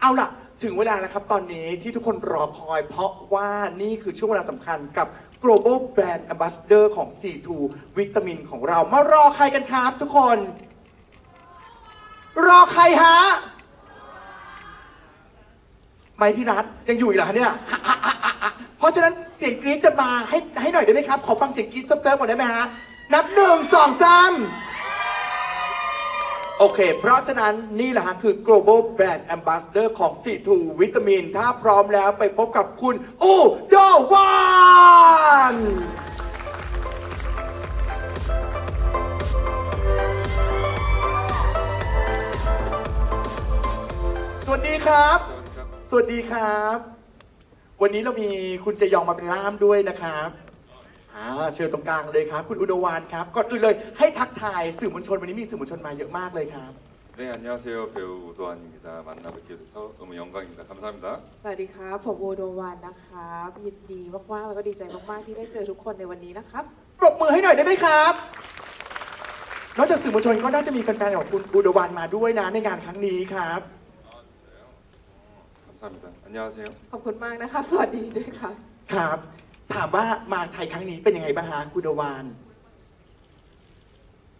เอาล่ะ ถึงเวลาแล้วครับตอนนี้ที่ทุกคนรอคอย เพราะว่านี่คือช่วงเวลาสำคัญกับ global brand ambassador ของ C2 วิตามินของเรา มารอใครกันครับทุกคน รอใครฮะ ไม่พี่รัฐยังอยู่อีกเหรอเนี่ย เพราะฉะนั้นเสียงกรี๊ดจะมาให้ให้หน่อยได้ไหมครับ ขอฟังเสียงกรี๊ดเซิร์ฟๆก่อนได้ไหมฮะ นับหนึ่งสองสาม โอเค เพราะฉะนั้นนี่แหละฮะคือ global brand ambassador ของ C2 วิตามิน ถ้าพร้อมแล้วไปพบกับคุณอูโดวานสวัสดีครับ สวัสดีครับ วันนี้เรามีคุณเจยองมาเป็นล่ามด้วยนะครับอ่า เชิญตรงกลางเลยครับ คุณอุดวานครับ ก่อนอื่นเลยให้ทักทายสื่อมวลชนวันนี้มีสื่อมวลชนมาเยอะมากเลยครับ 네 안녕하세요 배우 우도환입니다 만나 뵙게 돼서 너무 영광입니다 감사합니다 สวัสดีครับผมโอโดวานนะครับยินดีมากๆแล้วก็ดีใจมากๆที่ได้เจอทุกคนในวันนี้นะครับ ปรบมือให้หน่อยได้ไหมครับ นอกจากสื่อมวลชนก็น่าจะมีแฟนๆของคุณอุดวานมาด้วยนะในงานครั้งนี้ครับ 감사합니다 안녕하세요 ขอบคุณมากนะครับ สวัสดีด้วยครับ ครับ ถามว่ามาไทยครั้งนี้เป็นยังไงบ้างฮะคุณดวาน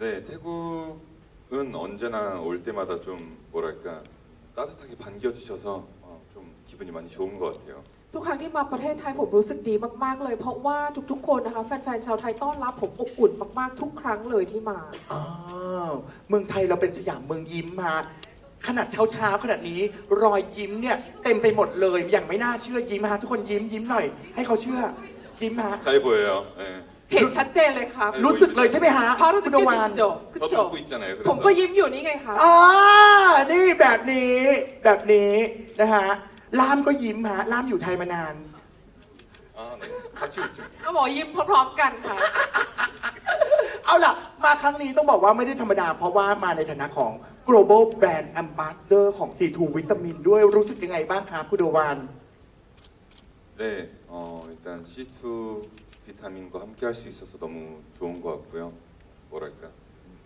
네, 태국은 언제나 올 때마다 좀 뭐랄까 따뜻하게 반겨주셔서 어, 좀 기분이 많이 좋은 것 같아 요. ทุกครั้งที่มาประเทศไทยผมรู้สึกดีมากๆเลย เพราะว่าทุกๆ คนนะคะแฟนๆชาวไทยต้อนรับผมอบอุ่นมากๆทุกครั้งเลยที่มา อ้าวเมืองไทยเราเป็นสยามเมืองยิ้มมา ขนาดเช้าเช้าๆขนาดนี้ รอยยิ้มเนี่ยเต็มไปหมดเลย อย่างไม่น่าเชื่อยิ้มฮะทุกคนยิ้มยิ้มหน่อย ให้เขาเชื่อ ยิ้มฮะ 잘 보여요 네. เห็นชัดเจนเลยครับ รู้สึกเลยใช่ไหมฮะ พารู้ คุ สึ ณ ก อุด ยิ วาน นโจคุ 저도 โจ 웃고 있잖아요 ผม 그래서 ก็ยิ้มอยู่นี่ไงครับ อ่านี่แบบนี้แบบนี้นะฮะล่ามก็ยิ้มฮะล่ามอยู่ไทยมานาน 아, 네. 같이 웃죠 ก็บอกยิ้มพร้อมๆกันค่ะ เอาล่ะ มาครั้งนี้ต้องบอกว่าไม่ได้ธรรมดา เพราะว่ามาในฐานะของ global brand ambassador ของ C2 วิตามินด้วยรู้สึกยังไงบ้างครับคุณโดวาน 네 어, 일단 C2 비타민과 함께 할 수 있어서 너무 좋은 것 같고요 뭐랄까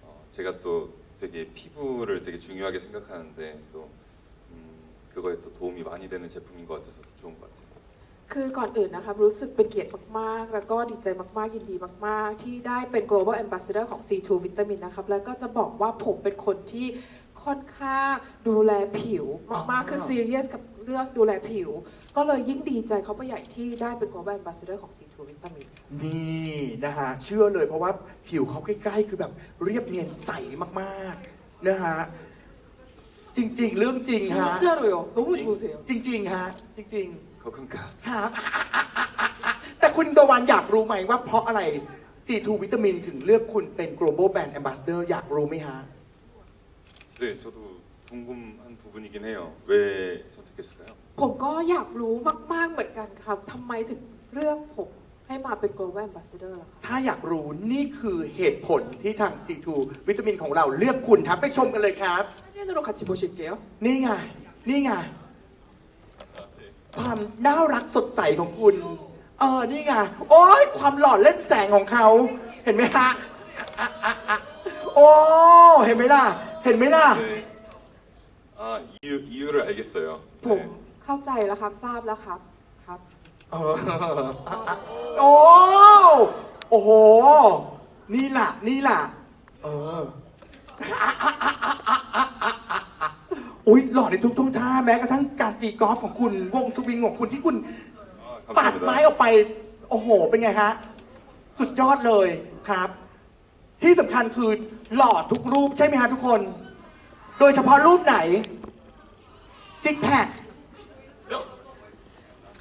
어, 제가 또 되게 피부를 되게 중요하게 생각하는데 또 음, 그거에 또 도움이 많이 되는 제품인 것 같아서 좋은 것 같아요 คือก่อนอื่นนะครับรู้สึกเป็นเกียรติมากๆ แล้วก็ดีใจมากๆ ยินดีมากๆ ที่ได้เป็น global ambassador ของ C2 วิตามินนะครับ แล้วก็จะบอกว่าผมเป็นคนที่ค่อนข้างดูแลผิวมากๆ คือ serious กับ เรื่องดูแลผิว ก็เลยยิ่งดีใจเขาไปใหญ่ที่ได้เป็น global ambassador ของ C2 วิตามิน นี่นะฮะเชื่อเลยเพราะว่าผิวเขาใกล้ๆ คือแบบเรียบเนียนใสมากๆนะฮะจริงๆ เรื่องจริงฮะ 진짜로요. 너무 좋으세요. จริงๆฮะจริง 거금가 ๆครับ แต่คุณโดวานอยากรู้ไหมว่าเพราะอะไร C2 วิตามินถึงเลือกคุณเป็น global brand ambassador อยากรู้ไหมฮะ 네 저도 궁금한 부분이긴 해요 왜 선택했을까요? ผมก็อยากรู้มากๆ เหมือนกันครับทำไมถึงเลือกผมให้มาเป็น global ambassador ล่ะครับ ถ้าอยากรู้นี่คือเหตุผลที่ทาง C2 วิตามินของเราเลือกคุณครับไปชมกันเลยครับ 사진으로 같이 보실게요. นี่ไง นี่ไง ความน่ารักสดใสของคุณ เออ นี่ไง โอ้ยความหล่อเล่นแสงของเขา เห็นไหมฮะอ่ะอ่ะอ่ะโอ้ เห็นไหมล่ะ เห็นไหมล่ะ 네. 아 이유 이유를 알겠어요 ผม 네. เข้าใจแล้วครับ ทราบแล้วครับ ครับ เอออ่ะอ่ะโอ้ โอ้โห นี่ล่ะ นี่ล่ะ เออ อุ้ยหล่อในทุกท่วงท่าแม้กระทั่งการตีกอล์ฟของคุณ วงสวิงของคุณที่คุณ 아, ปาดไม้ออกไป โอ้โห เป็นไงฮะ สุดยอดเลยครับ ที่สำคัญคือหล่อทุกรูปใช่ไหมฮะทุกคน โดยเฉพาะรูปไหน ซิกแพค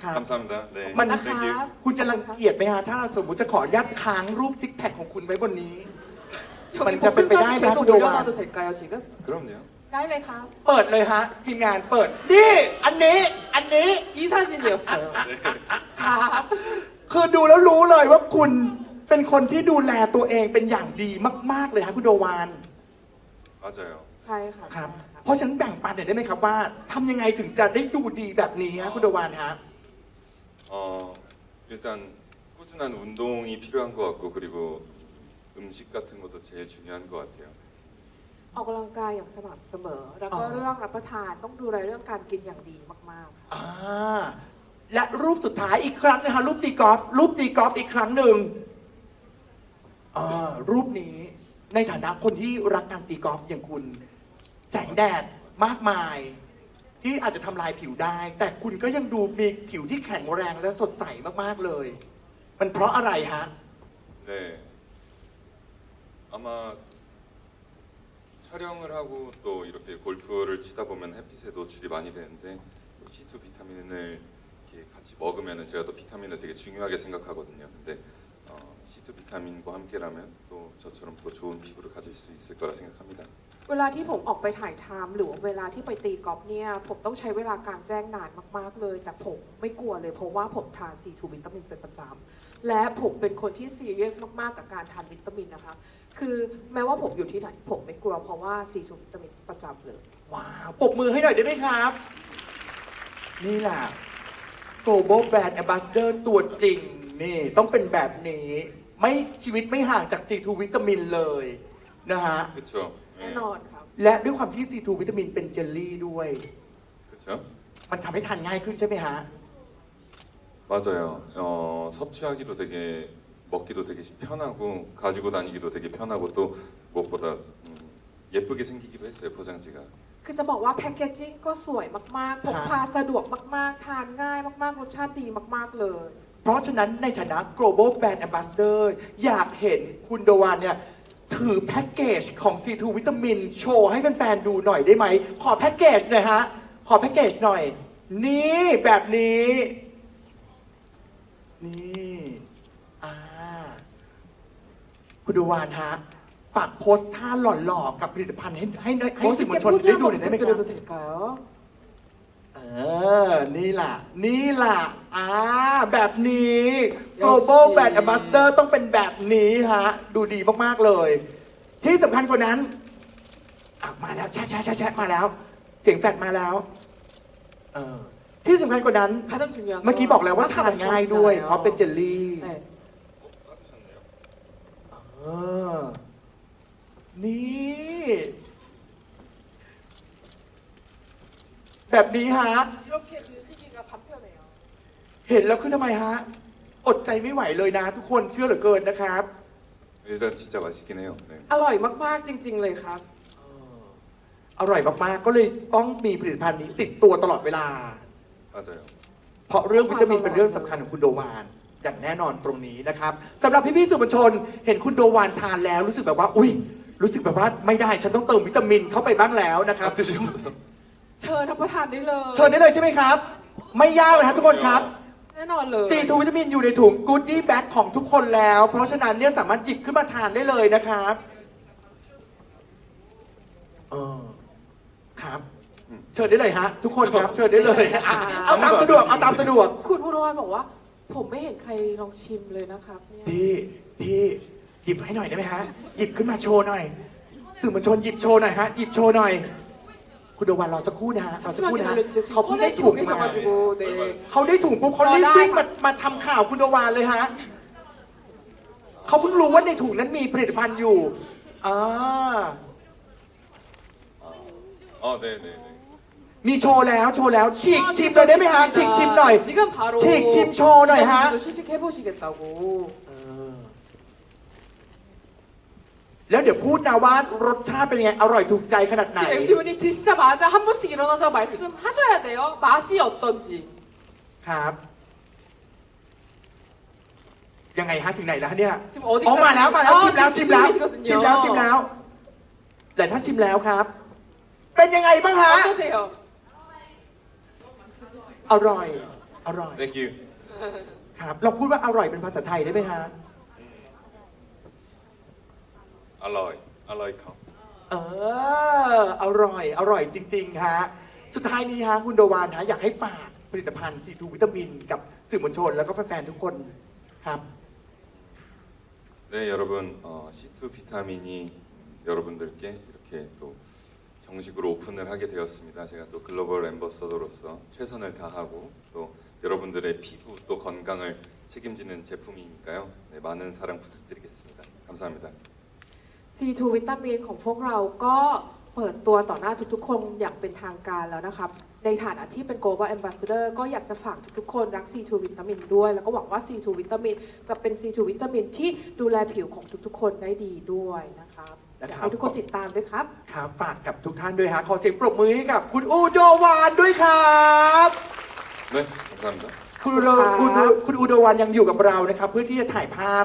ครับ 감사합니다 네 만- Thank you. นะครับ คุณจะรังเกียจไหมฮะ ถ้าเราสมมติจะขออนุญาตค้างรูปซิกแพคของคุณไว้บนนี้ 여기 진짜 복근 빼빼 사진 나이 계속 나쁘죠, 올려놔도 와. 될까요, 지금? 그럼요 ได้เลยครับ เปิดเลยฮะ ทีมงานเปิด นี่ อันนี้ อันนี้ 이 사진이었어요. ครับ คือดูแล้วรู้เลยว่าคุณเป็นคนที่ดูแลตัวเองเป็นอย่างดีมาก ๆ เลยฮะคุณโดวาน 맞아요 ใ ช่ค่ะ ครับ ใช่ค่ะ เพราะฉะนั้นแบ่งปันหน่อยได้ไหมครับว่าทำยังไงถึงจะได้ดูดีแบบนี้ฮะคุณโดวานฮะ 어 일단 꾸준한 운동이 필요한 것 같고 그리고 음식 같은 것도 제일 중요한 것 같아요 ออกกำลังกายอย่างสม่ำเสมอ แล้วก็ อ๋อ เรื่องรับประทานต้องดูแลเรื่องการกินอย่างดีมากๆ อ่าและรูปสุดท้ายอีกครั้งนะคะรูปตีกอล์ฟรูปตีกอล์ฟอีกครั้งหนึ่งอ่ารูปนี้ในฐานะคนที่รักการตีกอล์ฟอย่างคุณ แสงแดดมากมาย ที่อาจจะทำลายผิวได้ แต่คุณก็ยังดูมีผิวที่แข็งแรงและสดใสมากๆเลย มันเพราะอะไรฮะ 네. 아마 촬영을 하고 또 이렇게 골프를 치다 보면 햇빛에 노출이 많이 되는데 또 C2 비타민을 이렇게 같이 먹으면 제가 또 비타민을 되게 중요하게 생각하거든요. 근데 어, C2 비타민과 함께라면 또 저처럼 또 좋은 피부를 가질 수 있을 거라 생각합니다. เวลาที่ผมออกไปถ่ายทำหรือว่าเวลาที่ไปตีกอล์ฟเนี่ย ผมต้องใช้เวลากลางแจ้งนานมาก ๆ เลย แต่ผมไม่กลัวเลย เพราะว่าผมทาน C2 วิตามินเป็นประจำและผมเป็นคนที่ซีเรียสมาก ๆ กับการทานวิตามินนะคะ คือแม้ว่าผมอยู่ที่ไหน ผมไม่กลัวเพราะว่า C2 วิตามินประจำเลย ว้าวปรบมือให้หน่อยได้ไหมครับ นี่แหละ global brand ambassador ตัวจริง นี่ ต้องเป็นแบบนี้ ไม่ชีวิตไม่ห่างจาก C2 วิตามินเลยนะฮะ 그렇죠? แน่นอนครับ และด้วยความที่ C2 วิตามินเป็นเจลลี่ด้วย 그렇죠? มันทำให้ทานง่ายขึ้นใช่ไหมฮะ 맞아요. 어, 섭취하기도 되게 먹기도 되게 편하고 가지고 다니기도 되게 편하고 또 무엇보다 음, 예쁘게 생기기도 했어요 포장지가. คือจะบอกว่าแพคเกจจิ้งก็สวยมาก ๆ พกพาสะดวกมาก ๆ ทานง่ายมาก ๆ รสชาติดีมาก ๆ เลย เพราะฉะนั้นในฐานะ global brand ambassador อยากเห็นคุณโดวานเนี่ย ถือแพ็กเกจของ C2 วิตามิน โชว์ให้แฟนๆดูหน่อยได้ไหม ขอแพ็กเกจหน่อยฮะ ขอแพ็กเกจหน่อย นี่แบบนี้ นี่อ่าคุณโดวานฮะฝากโพสต์ท่าหล่อๆ กับผลิตภัณฑ์ให้ให้ให้สื่อมวลชน 포즈 ได้ดู 한번 หน่อยได้ไหมครับ 부탁드려도 될까요? เออ นี่ล่ะ นี่ล่ะ อ่า แบบนี้ global ยอดเยี่ยม brand ambassador ต้องเป็นแบบนี้ฮะ ดูดีมาก ๆ เลย ที่สำคัญกว่านั้นอ่ะมาแล้ว แชะแชะแชะแชะมาแล้ว เสียงแฟดมาแล้ว เออ ที่สำคัญกว่านั้น 가장 중요한 เมื่อกี้บอกแล้วว่าทานง่ายด้วย เพราะเป็นเจลลี่ 네. 받으셨네요. เออ นี่ แบบนี้ฮะ 이렇게 드시기가 간편해요. เห็นแล้วคือทำไมฮะ อดใจไม่ไหวเลยนะ ทุกคนเชื่อเหลือเกินนะครับ 일단 진짜 맛있긴 해요. 네. อร่อยมาก ๆ จริง ๆ เลยครับ อร่อยมากๆ ก็เลยต้องมีผลิตภัณฑ์นี้ติดตัวตลอดเวลา 맞아요. เพราะเรื่องวิตามินเป็นเรื่องสำคัญของคุณโดวาน อย่างแน่นอนตรงนี้นะครับสำหรับพี่ๆสื่อมวลชน เห็นคุณโดวานทานแล้วรู้สึกแบบว่า อุ้ยรู้สึกแบบว่าไม่ได้ ฉันต้องเติมวิตามินเข้าไปบ้างแล้วนะครับ 아, 드시면 เชิญรับประทานได้เลยเชิญได้เลยใช่ไหมครับ ไม่ยากเลยครับทุกคนครับ แน่นอนเลยซีทูวิตามินอยู่ในถุงกูดดี้แบ็กของทุกคนแล้ว เพราะฉะนั้นเนี่ยสามารถหยิบขึ้นมาทานได้เลยนะครับเออครับ เชิญได้เลยฮะ ทุกคนครับ เชิญได้เลยอะเอาตามสะดวกเอาตามสะดวกคุณอุดรบอกว่า ผมไม่เห็นใครลองชิมเลยนะครับเนี่ยพี่พี่หยิบให้หน่อยได้ไหมฮะหยิบขึ้นมาโชว์หน่อยสื่อมวลชนหยิบโชว์หน่อยฮะหยิบโชว์หน่อย คุณโดวันรอสักครู่นะฮะรอสักครู่ 심하게 นะฮะ 알려주세요. เขา 지금 เพิ่งได้ 꺼내시고 ถุงมา 계셔가지고 네. เขาได้ถุงปุ๊บเขารีบ รอได้ วิ่งมามาทำข่าวคุณโดวานเลยฮะเขาเพิ่งรู้ว่าในถุงนั้นมีผลิตภัณฑ์อยู่อ่า 아, 네, 네, 네. มีโชว์แล้วโชว์แล้วฉีกชิมเลยได้ไหมฮะฉีกชิมหน่อย 지금 바로 칙, 침 쳐놔요, 하. 시식해 보시겠다고. แล้วเดี๋ยวพูดนะว่ารสชาติเป็นยังไง อร่อยถูกใจขนาดไหน 지금 MC분이 드시자마자 한 번씩 일어나서 말씀하셔야 돼요. 맛이 어떤지. ครับ ยังไงฮะถึงไหนแล้วฮะเนี่ย 지금 어디까지? อ๋อมาแล้วมาแล้ว 아, ชิมแล้ว 지금 ชิมแล้ว 드시고 계시거든요. ชิมแล้วชิมแล้วหลายท่านชิมแล้วครับ เป็นยังไงบ้างฮะ 어떠세요? อร่อย อร่อย 땡큐. ครับ เราพูดว่าอร่อยเป็นภาษาไทยได้ไหมฮะ 알로이, 알로이 컵. เออ อร่อย อร่อยจริง ๆ ฮะ สุดท้ายนี้ฮะ คุณโดวานฮะ อยากให้ฝากผลิตภัณฑ์ซีทูวิตามิน กับสื่อมวลชน แล้วก็แฟนๆทุกคนครับ 네, 여러분, 어, C2 비타민이 여러분들께 이렇게 또 정식으로 오픈을 하게 되었습니다. 제가 또 글로벌 앰버서더로서 최선을 다하고 또 여러분들의 피부 또 건강을 책임지는 제품이니까요. 네, 많은 사랑 부탁드리겠습니다. 감사합니다. C2 วิตามินของพวกเราก็เปิดตัวต่อหน้าทุกๆ คนอย่างเป็นทางการแล้วนะครับ ในฐานะที่เป็น global ambassador ก็อยากจะฝากทุกๆ คนรัก C2 วิตามินด้วย แล้วก็หวังว่า C2 วิตามินจะเป็น C2 วิตามินที่ดูแลผิวของทุกๆ คนได้ดีด้วยนะครับอยากให้ทุกคนติดตามด้วยครับ ครับฝากกับทุกท่านด้วยฮะขอเสียงปรบมือให้กับคุณอูโดวานด้วยครับ 네, 감사합니다. คุณอูโด ครับ คุณอูคุณอูโดวานยังอยู่กับเรานะครับ เพื่อที่จะถ่ายภาพ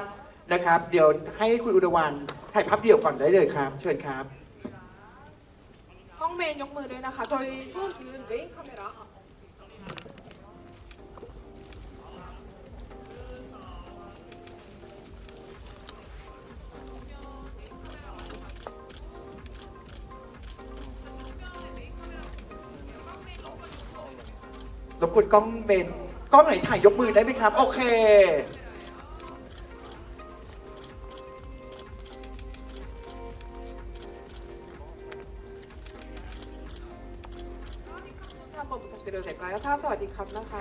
นะครับ เดี๋ยวให้คุณอูโดวาน ถ่ายภาพเดี่ยวก่อนได้เลยครับ เชิญครับ กล้องเมนยกมือด้วยนะคะ저희손든메인카메라รบกวนกล้องเบนกล้องไหนถ่ายยกมือได้ไหมครับ โอเค จริญสายฟ้าแล้วท่าสวัสดีครับนะคะ